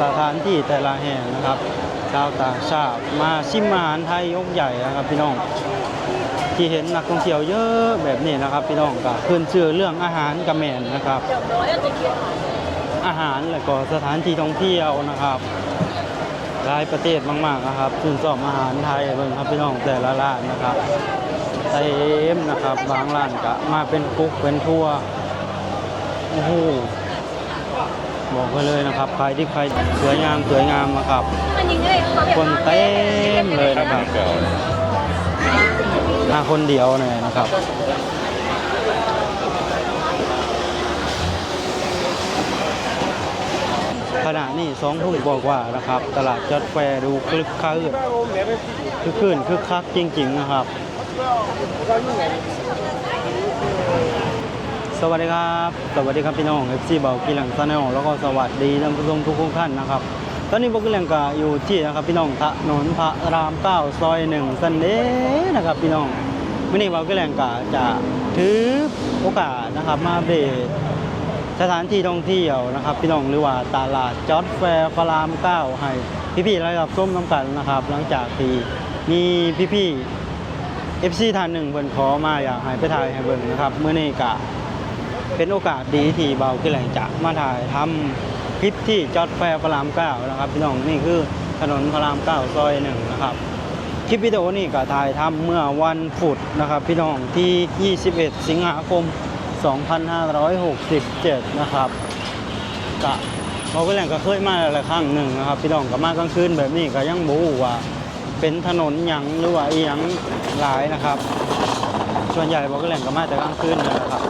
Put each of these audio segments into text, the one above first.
สถานที่แต่ละแห่งนะครับ ชาวต่างชาติมาชิมอาหารไทยยกใหญ่นะครับพี่น้อง ที่เห็นนักท่องเที่ยวเยอะแบบนี้นะครับ พี่น้องก็ขึ้นชื่อเรื่องอาหารกระแมนนะครับ อาหารและก็สถานที่ท่องเที่ยวนะครับหลายประเทศมากๆนะครับชื่นชอบอาหารไทยเบิ่งครับพี่น้องแต่ละร้านนะครับเต็มนะครับบางร้านก็มาเป็นกุ๊กเป็นทัวร์โอ้โห บอกไปเลยนะครับ ใครที่ใครสวยงามสวยงามนะครับ คนเต็มเลยนะครับมาคนเดียวเนี่ยนะครับขณะนี้สองทุ่มกว่าๆนะครับ ตลาดจัดแฟร์ดูคลึกครื้นคือคืนคึกคักจริง ๆ นะครับ สวัสดีครับ สวัสดีครับพี่น้องเอฟซีเบากีหลังซาแนลแล้วก็สวัสดีท่านผู้ชมทุกท่านนะครับ ตอนนี้บอกกีหลังกาอยู่ที่นะครับพี่น้องถนนพระรามเก้าซอยหนึ่งซันเดย์นะครับพี่น้องวันนี้บอกกีหลังกาจะถือโอกาสนะครับมาเบรสถานที่ท่องเที่ยวนะครับ พี่น้องหรือว่าตลาดจอร์ดแฟร์พระรามเก้าให้พี่ๆระดับส้มน้ำกันนะครับ หลังจากที่มีพี่ๆเอฟซีท่านหนึ่งเพิ่นขอมาอยากให้ไปถ่ายให้เบิ่งนะครับเมื่อนี้กะ เป็นโอกาสดีที่เบาขึ้นแหล่งจะมาถ่ายทำคลิปที่จอดแฟร์พระรามเก้านะครับพี่น้องนี่คือถนนพระรามเก้าซอยหนึ่งนะครับคลิปวิดีโอนี้ก็ถ่ายทำเมื่อวันพุธนะครับ พี่น้องที่ 21 สิงหาคม 2567 นะครับกะเราก็แหล่งก็เคยมาหลายครั้งหนึ่งนะครับ พี่น้องก็มากลางคืนแบบนี้ก็ยังบูว่าเป็นถนนยังหรือว่าอียังหลายนะครับ ส่วนใหญ่บอกก็แหล่งก็มาแต่กลางคืนนะครับ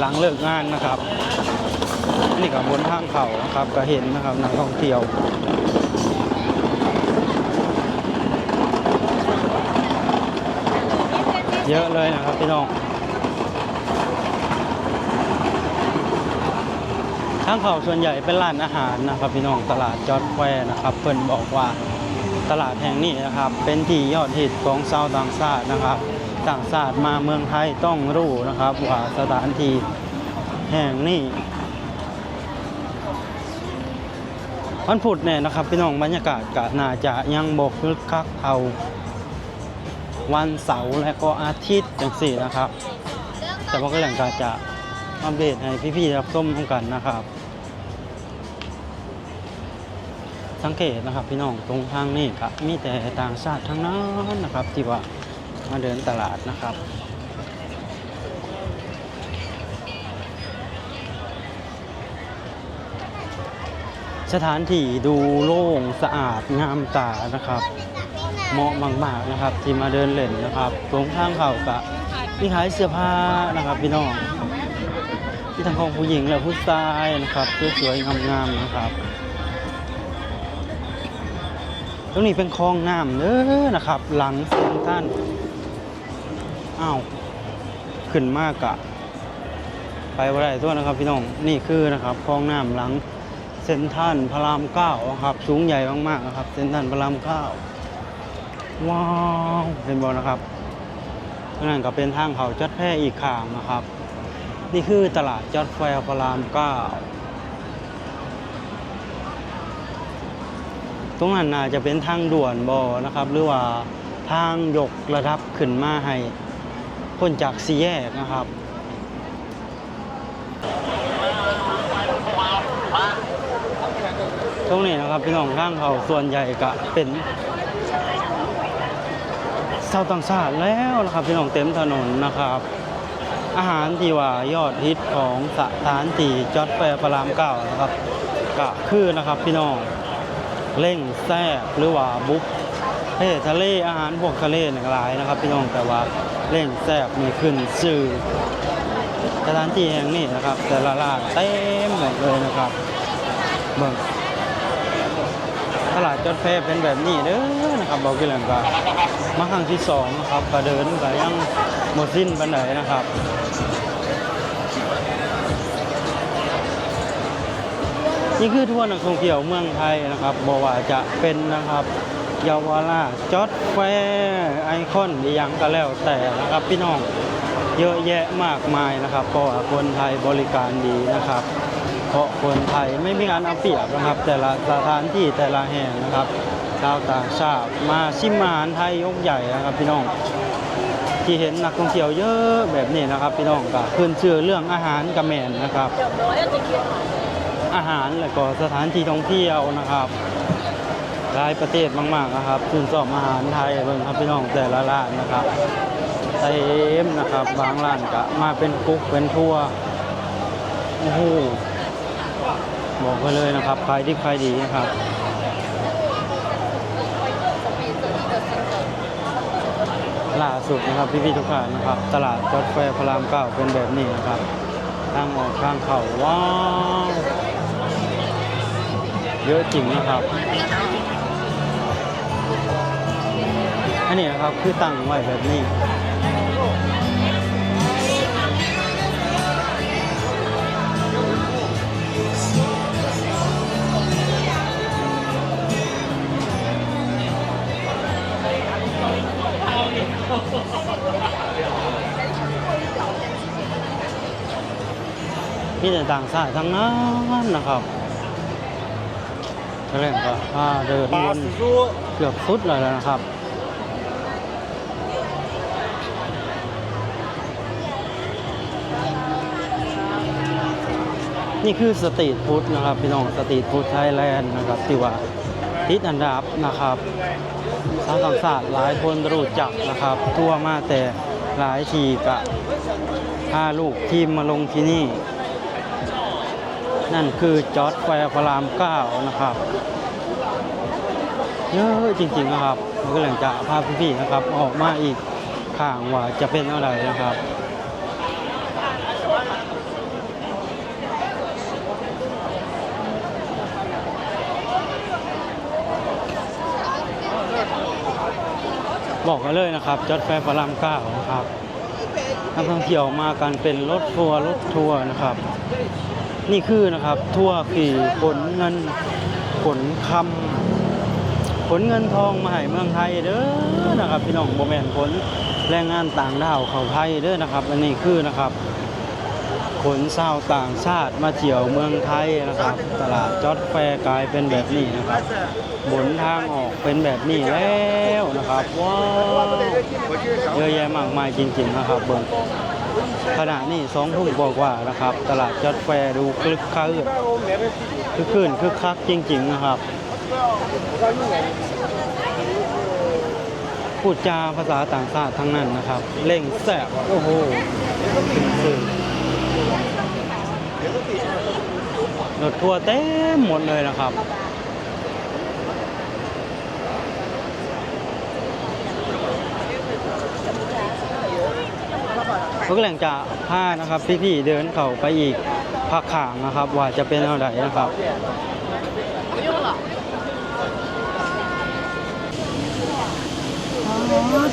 หลังเลิกงานนะครับ นี่กับบนทางเขานะครับก็เห็นนะครับนักท่องเที่ยวเยอะเลยนะครับพี่น้องทางเขาส่วนใหญ่เป็นร้านอาหารนะครับพี่น้องตลาดจอดแควนะครับ เพิ่นบอกว่าตลาดแห่งนี้นะครับ เป็นที่ยอดฮิตของชาวต่างชาตินะครับ ต่างชาติมาเมืองไทยต้องรู้นะครับ ว่าสถานที่แห่งนี้วันพุธเนี่ยนะครับพี่น้องบรรยากาศก็น่าจะยังบกคึกคักเอาวันเสาร์และก็อาทิตย์จังสี่นะครับ แต่ว่าก็แหล่งกาจะอัปเดตให้พี่ๆรับส้มทั้งกันนะครับ สังเกตนะครับพี่น้องตรงทางนี้ก็มีแต่ต่างชาติทั้งนั้นนะครับที่ว่า มาเดินตลาดนะครับ สถานที่ดูโล่งสะอาดงามตานะครับ เหมาะมากๆนะครับ ที่มาเดินเล่นนะครับตรงทางเขากะมีขายเสื้อผ้านะครับพี่น้องที่ทั้งของผู้หญิงและผู้ชายนะครับสวยๆงามๆนะครับตรงนี้เป็นคลองน้ำเด้อนะครับ หลังเซ็นทัน อ้าว ขึ้นมากอะไปว่าได้ตัวนะครับพี่น้อง นี่คือนะครับคลองน้ำหลังเซนทันพระรามเก้าครับ สูงใหญ่มากๆนะครับ เซนทันพระรามเก้าว้าวเห็นบอลนะครับนั่นก็เป็นทางเขาจัดแพร่อีกข้างนะครับ นี่คือตลาดจัดแฟร์พระรามเก้าตรงนั้นน่าจะเป็นทางด่วนบอนะครับ หรือว่าทางยกระดับขึ้นมาให้ พ้นจากสี่แยกนะครับตรงนี้นะครับพี่น้องทางเขาส่วนใหญ่ก็เป็นชาวต่างชาติแล้วนะครับพี่น้องเต็มถนนนะครับ อาหารที่ว่ายอดฮิตของสถานที่จอดแฟร์พระรามเก้านะครับก็คือนะครับพี่น้องเล่งแซ่บหรือว่าบุ๊กเฮ้ทะเลอาหารพวกทะเลหลากหลายนะครับ พี่น้องแต่ว่า เล่งแซ่บมีขึ้นชื่อสถานที่แห่งนี้นะครับ แต่ละร้านเต็มหมดเลยนะครับเบิ่งตลาดจอดแฟเป็นแบบนี้เด้อนะครับบอกกี่แหล่งก็มาครั้งที่สองนะครับก็เดินก็ยังหมดสิ้นไปไหนนะครับนี่คือทั่วนักท่องเที่ยวเมืองไทยนะครับบอกว่าจะเป็นนะครับ เยาวราชจอดแฟร์ไอคอนอหยังก็แล้วแต่นะครับพี่น้องเยอะแยะมากมายนะครับเพราะว่าคนไทยบริการดีนะครับ เพราะคนไทยไม่มีการเอาเปรียบนะครับ แต่ละสถานที่แต่ละแห่งนะครับชาวต่างชาติมาชิมอาหารไทยยกใหญ่นะครับพี่น้องที่เห็นนักท่องเที่ยวเยอะแบบนี้นะครับพี่น้องก็ขึ้นชื่อเรื่องอาหารกระแมนนะครับ อาหารและก็สถานที่ท่องเที่ยวนะครับ หลายประเทศมากๆนะครับชื่นชอบอาหารไทยเบิ่งครับพี่น้องแต่ละร้านนะครับไทเต็มนะครับ บางร้านก็มาเป็นกุ๊กเป็นทัวโอ้โหบอกไปเลยนะครับขายดีขายดีนะครับล่าสุดนะครับพี่พี่ๆทุกท่านนะครับ ตลาดรถไฟพระรามเก้าเป็นแบบนี้นะครับทางออกทางเขาว้าวเยอะจริงนะครับ อันนี้นะครับคือตั้งไว้แบบนี้มีแต่ต่างชาติทั้งนั้นนะครับก็เล่นก็เดินวนเกือบสุดเลยแล้วนะครับ นี่คือสตรีทฟู้ดนะครับพี่น้องสตรีทฟู้ดไทยแลนด์นะครับที่ว่าติดอันดับนะครับชาวต่างชาติหลายคนรู้จักนะครับ ทั่วมาแต่หลายทีกะพาลูกทีมมาลงที่นี่ นั่นคือจอร์ดแฟร์พระรามเก้านะครับเยอะจริงๆนะครับก็เลยจะพาพี่ๆนะครับ ออกมาอีกข้างว่าจะเป็นอะไรนะครับ บอกกันเลยนะครับจอดแฟร์พระรามเก้านะครับนักท่องเที่ยวมากันเป็นรถทัวร์รถทัวร์นะครับ นี่คือนะครับทัวร์ขี่ขนเงินขนคำขนเงินทองมาให้เมืองไทยเด้อนะครับ พี่น้องโบแมนขนแรงงานต่างด้าวเข้าไทยเด้อนะครับ อันนี้คือนะครับ ขนชาวต่างชาติมาเที่ยวเมืองไทยนะครับ ตลาดจอดแฟกลายเป็นแบบนี้นะครับบนทางออกเป็นแบบนี้แล้วนะครับว้าวเยอะแยะมากมายจริงๆนะครับเบิ่งขณะนี้สองทุ่มกว่าๆนะครับ ตลาดจอดแฟดูคลึกคลืนคือคืนคือคักจริง ๆนะครับพูดจาภาษาต่างชาติทั้งนั้นนะครับ เร่งแสบโอ้โหซึ้งๆ รถทัวร์เต็มหมดเลยนะครับ ก็แหล่งจะผ้านะครับ พี่ๆเดินเข้าไปอีกภาคขางนะครับ ว่าจะเป็นอะไรนะครับ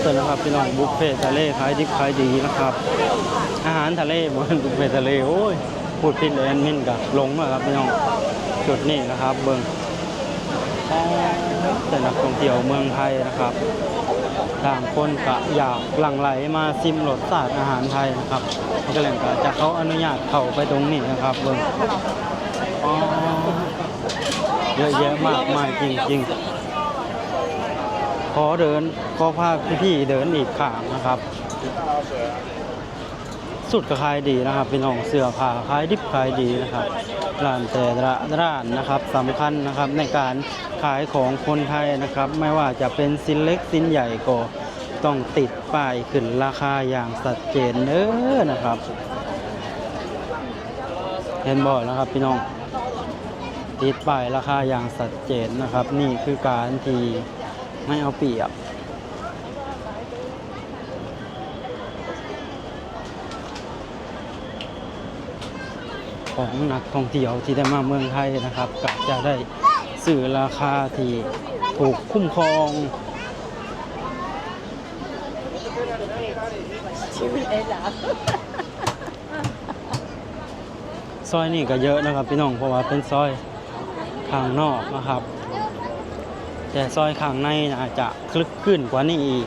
ส่วนนะครับพี่น้องบุฟเฟ่ต์ทะเลขายดิบขายดีนะครับ อาหารทะเลบนบุฟเฟ่ต์ทะเลโอ้ย พูดผิดเลยแอดมินกับหลงแล้วครับพี่น้องจุดนี้นะครับ เบิ่งอ๋อแต่นักท่องเที่ยวเมืองไทยนะครับต่างคนกะอยากหลั่งไหลมาซิมรสชาติอาหารไทยนะครับก็เลยก็จะเขาอนุญาตเข้าไปตรงนี้นะครับเบิ่งอ๋อเยอะแยะมากมายจริง ๆ ขอเดินขอพาพี่ๆเดินอีกข้างนะครับ สุดก็ขายดีนะครับพี่น้องเสื้อผ้าขายดิบขายดีนะครับร้านแต่ละร้านนะครับสำคัญนะครับในการขายของคนไทยนะครับ ไม่ว่าจะเป็นสินเล็กสินใหญ่ก็ต้องติดป้ายขึ้นราคาอย่างชัดเจนเด้อนะครับ เห็นบ่อยนะครับพี่น้องติดป้ายราคาอย่างชัดเจนนะครับ นี่คือการที่ไม่เอาเปรียบ ของนักท่องเที่ยวที่ได้มาเมืองไทยนะครับก็จะได้สื่อราคาที่ถูกคุ้มครองซอยนี่ก็เยอะนะครับพี่น้องเพราะว่าเป็นซอยข้างนอกนะครับ แต่ซอยข้างในอาจจะคลึกขึ้นกว่านี้อีก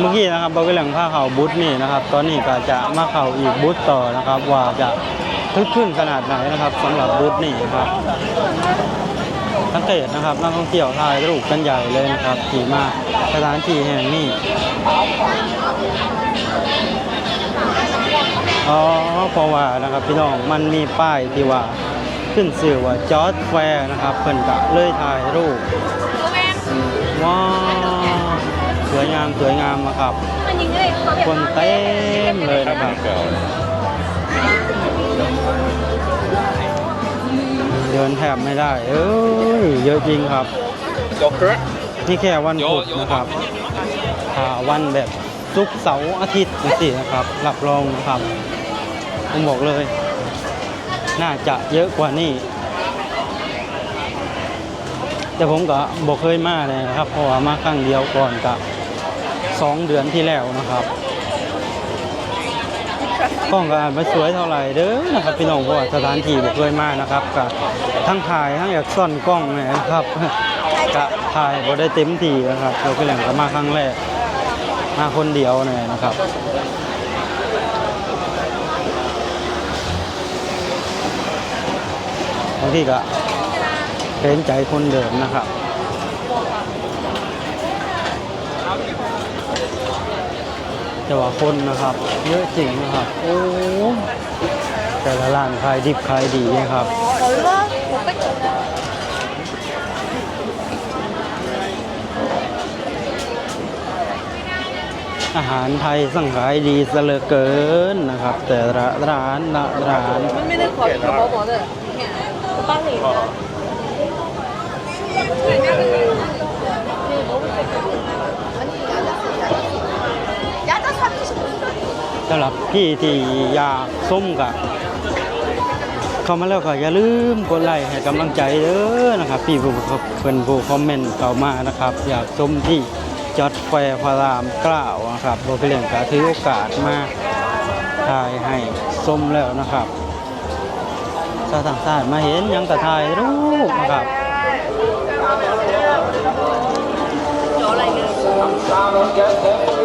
เมื่อกี้นะครับเราก็เรื่องผ้าเขาบูธนี่นะครับ ตอนนี้ก็จะมาเข่าอีกบูธต่อนะครับ ว่าจะทึกขึ้นขนาดไหนนะครับสำหรับบูธนี่ครับสังเกตนะครับนักท่องเที่ยวถ่ายรูปกันใหญ่เลยนะครับขี่มาสถานที่แห่งนี้อ๋อเพราะว่านะครับพี่น้องมันมีป้ายที่ว่าขึ้นสื่อว่าจอร์ดแฟร์นะครับเพิ่นกะเลยถ่ายรูปว้าว วยงามสวยงามนะครับ คนเต็มเลยนะครับเดินแทบไม่ได้ เอ้ยเยอะจริงครับ นี่แค่วันพุธนะครับถ้าวันแบบศุกร์เสาร์อาทิตย์สินะครับรับรองนะครับผมบอกเลย น่าจะเยอะกว่านี้แต่ผมก็บอกเคยมาเลยนะครับเพราะว่ามาครั้งเดียวก่อนกับ สองเดือนที่แล้วนะครับกล้องก็อาจไม่สวยเท่าไหร่เด้อนะครับพี่น้องเพราะว่าสถานที่บอกเคยมานะครับกับทั้งถ่ายทั้งอยากซ่อนกล้องนะครับกะถ่ายบ่ได้เต็มที่นะครับเราก็แหล่งก็มาครั้งแรกมาคนเดียวเนี่ยนะครับบางทีก็เกรงใจคนเดินนะครับ แต่ว่าคนนะครับ เยอะจริงนะครับ โอ้แต่ละร้านขายดิบขายดีนะครับอาหารไทยสั่งขายดีเสลอเกินนะครับ แต่ละร้านละร้านมันไม่ได้ขอขอบอกเลยตั้งหนีนะ สำหรับพี่ที่อยากส้มกับเข้ามาแล้วก็อย่าลืมกดไลค์ให้กำลังใจเด้อนะครับ พี่ผู้เป็นผู้คอมเมนต์เข้ามานะครับ อยากส้มที่จอดแฟร์พระรามเกล้านะครับโบเลียงก็ถือโอกาสมาถ่ายให้ส้มแล้วนะครับชาวต่างชาติมาเห็นยังแต่ถ่ายรูปนะครับวันเป็นร้อยบาทเลย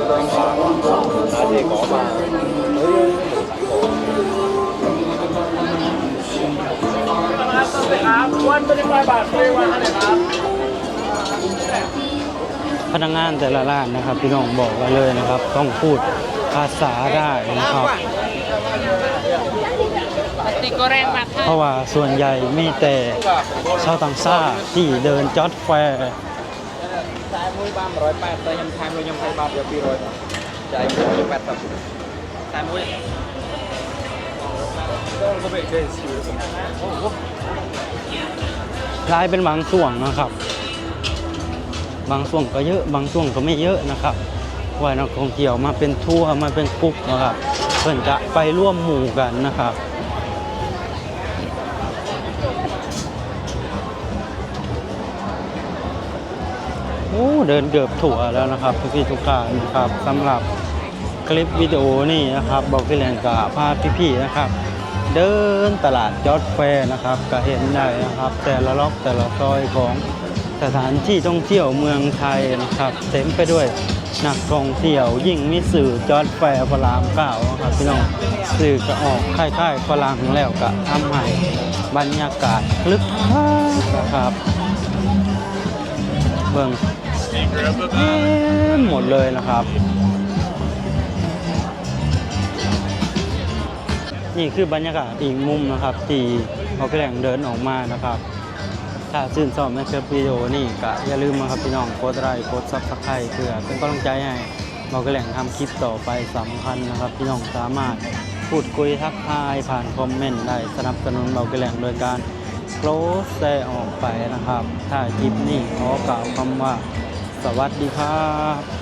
พนักงานแต่ละร้านนะครับ พี่น้องบอกไว้เลยนะครับ ต้องพูดภาษาได้นะครับ เพราะว่าส่วนใหญ่มีแต่ชาวต่างชาติที่เดินจอดแฟร์ จ่ายบ้านร้อยแปดแต่ยังทายมวยยังไทยบาทเดียวปีร้อยจ่ายมวยแปดสิบจ่ายมวยต้องก็เป็นเกสซิวโอ้โหรายเป็นบางส่วนนะครับ บางส่วนก็เยอะบางส่วนก็ไม่เยอะนะครับว่านักท่องเที่ยวมาเป็นทัวร์มาเป็นกรุ๊ปนะครับเพื่อนจะไปร่วมหมู่กันนะครับ เดินเกือบถั่วแล้วนะครับพี่ทุกท่านนะครับสำหรับคลิปวิดีโอนี่นะครับบอกพี่แลงกับพาพี่ๆนะครับ เดินตลาดยอดแฟร์นะครับก็เห็นได้นะครับ แต่ละล็อกแต่ละซอยของสถานที่ท่องเที่ยวเมืองไทยนะครับเต็มไปด้วยนักท่องเที่ยวยิ่งมีสื่อจอดแฟร์พระรามเก้าครับพี่น้องสื่อก็ออกค่ายๆฝรั่งแล้วก็ทำให้บรรยากาศลึกคลักนะครับเบิ่ง เต็มหมดเลยนะครับ นี่คือบรรยากาศอีกมุมนะครับ ที่เขาแกลงเดินออกมานะครับ ถ้าชื่นชอบในคลิปวิดีโอนี่ก็อย่าลืมนะครับพี่น้องกดไลค์กดซับสไครต์เพื่อเป็นกำลังใจให้เราแกลงทำคลิปต่อไปสำคัญนะครับ พี่น้องสามารถพูดคุยทักทายผ่านคอมเมนต์ได้สนับสนุนเราแกลงโดยการโพสแชร์ออกไปนะครับ ถ้าคลิปนี้ขอกล่าวคำว่า สวัสดีครับ